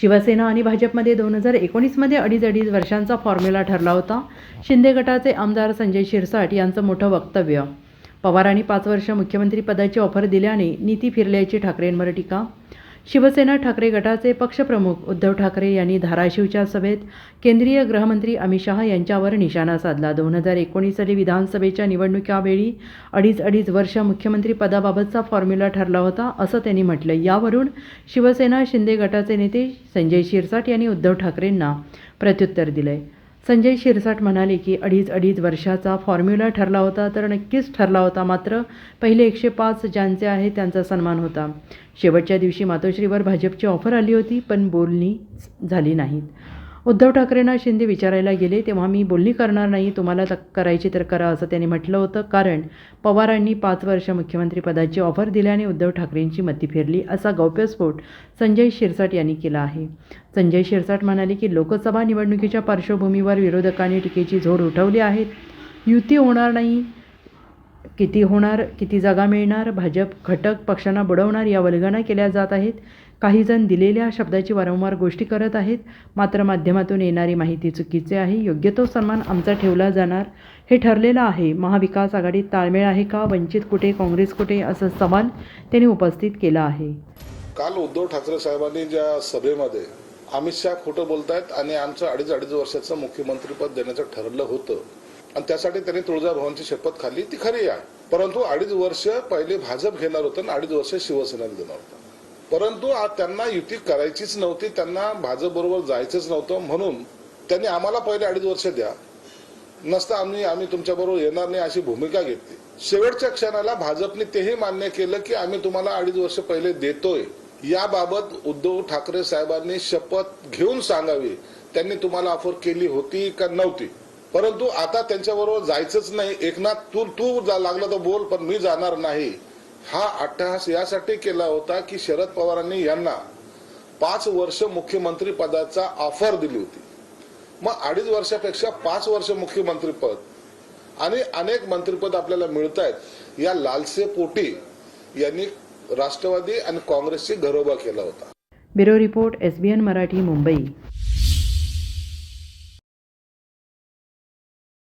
शिवसेना आणि भाजपमध्ये दोन हजार एकोणीसमध्ये अडीच अडीच वर्षांचा फॉर्म्युला ठरला होता. शिंदे गटाचे आमदार संजय शिरसाट यांचं मोठं वक्तव्य. पवारांनी पाच वर्ष मुख्यमंत्रीपदाची ऑफर दिल्याने नीती फिरल्याची ठाकरेंवर टीका. शिवसेना ठाकरे गटाचे पक्षप्रमुख उद्धव ठाकरे यांनी धाराशिवच्या सभेत केंद्रीय गृहमंत्री अमित शहा यांच्यावर निशाणा साधला. दोन हजार एकोणीस साली विधानसभेच्या निवडणुकावेळी अडीच अडीच वर्ष मुख्यमंत्री पदाबाबतचा फॉर्म्युला ठरला होता असं त्यांनी म्हटलं. यावरून शिवसेना शिंदे गटाचे नेते संजय शिरसाट यांनी उद्धव ठाकरेंना प्रत्युत्तर दिलंय. संजय शिरसाट म्हणाले की अडीच अडीच वर्षाचा फॉर्म्युला ठरला होता तर नक्कीच ठरला होता. मात्र पहिले एकशे पाच ज्यांचे आहे त्यांचा सन्मान होता. शेवटच्या दिवशी मातोश्रीवर भाजपची ऑफर आली होती पण बोलणी झाली नाहीत. उद्धव ठाकरेंना शिंदे विचारायला गेले तेव्हा मी बोलणी करणार नाही तुम्हाला तक करायची तर करा असं त्यांनी म्हटलं होतं. कारण पवारांनी पाच वर्ष मुख्यमंत्रीपदाची ऑफर दिल्याने उद्धव ठाकरेंची मती फिरली असा गौप्यस्फोट संजय शिरसाट यांनी केला आहे. संजय शिरसाट म्हणाले की लोकसभा निवडणुकीच्या पार्श्वभूमीवर विरोधकांनी टीकेची झोड उठवली आहेत युती होणार नाही. किती होणार किती जागा मिळणार भाजप घटक पक्षांना बुडवणार या वल्गना केल्या जात आहेत. काहीजण दिलेल्या शब्दाची वारंवार गोष्टी करत आहेत. मात्र माध्यमातून येणारी माहिती चुकीचे आहे. योग्य तो सन्मान आमचा ठेवला जाणार. हे ठरलेलं आहे. महाविकास आघाडीत ताळमेळ आहे का? वंचित कुठे काँग्रेस कुठे? असा सवाल त्यांनी उपस्थित केला आहे. काल उद्धव ठाकरे साहेबांनी ज्या सभेमध्ये अमित शहा खोटं बोलतायत आणि आमचं अडीच अडीच वर्षाचं मुख्यमंत्रीपद देण्याचं ठरलं होतं आणि त्यासाठी त्यांनी तुळजाभवानची शपथ खाल्ली. ती खरी आहे. परंतु अडीच वर्ष पहिले भाजप घेणार होतं आणि अडीच वर्ष शिवसेनेला देणार होतं. परंतु आज त्यांना युती करायचीच नव्हती त्यांना भाजप बरोबर जायचंच नव्हतं. म्हणून त्यांनी आम्हाला पहिले अडीच वर्ष द्या. नसता आम्ही आम्ही तुमच्याबरोबर येणार नाही अशी भूमिका घेतली. शेवटच्या क्षणाला भाजपने तेही मान्य केलं की आम्ही तुम्हाला अडीच वर्ष पहिले देतोय. याबाबत उद्धव ठाकरे साहेबांनी शपथ घेऊन सांगावी. त्यांनी तुम्हाला ऑफर केली होती का नव्हती? परंतु आता त्यांच्याबरोबर जायचंच नाही. एकनाथ तू तू लागला लागलं तर बोल पण मी जाणार नाही. हा अट्टहास यासाठी केला होता की शरद पवारांनी यांना पाच वर्ष मुख्यमंत्री पदाचा ऑफर दिली होती. मग अडीच वर्षापेक्षा पाच वर्ष मुख्यमंत्रीपद आणि अनेक मंत्रीपद आपल्याला मिळत आहेत या लालसेपोटी यांनी राष्ट्रवादी आणि काँग्रेसची घरोबा केला होता. Bureau report S Marathi Mumbai.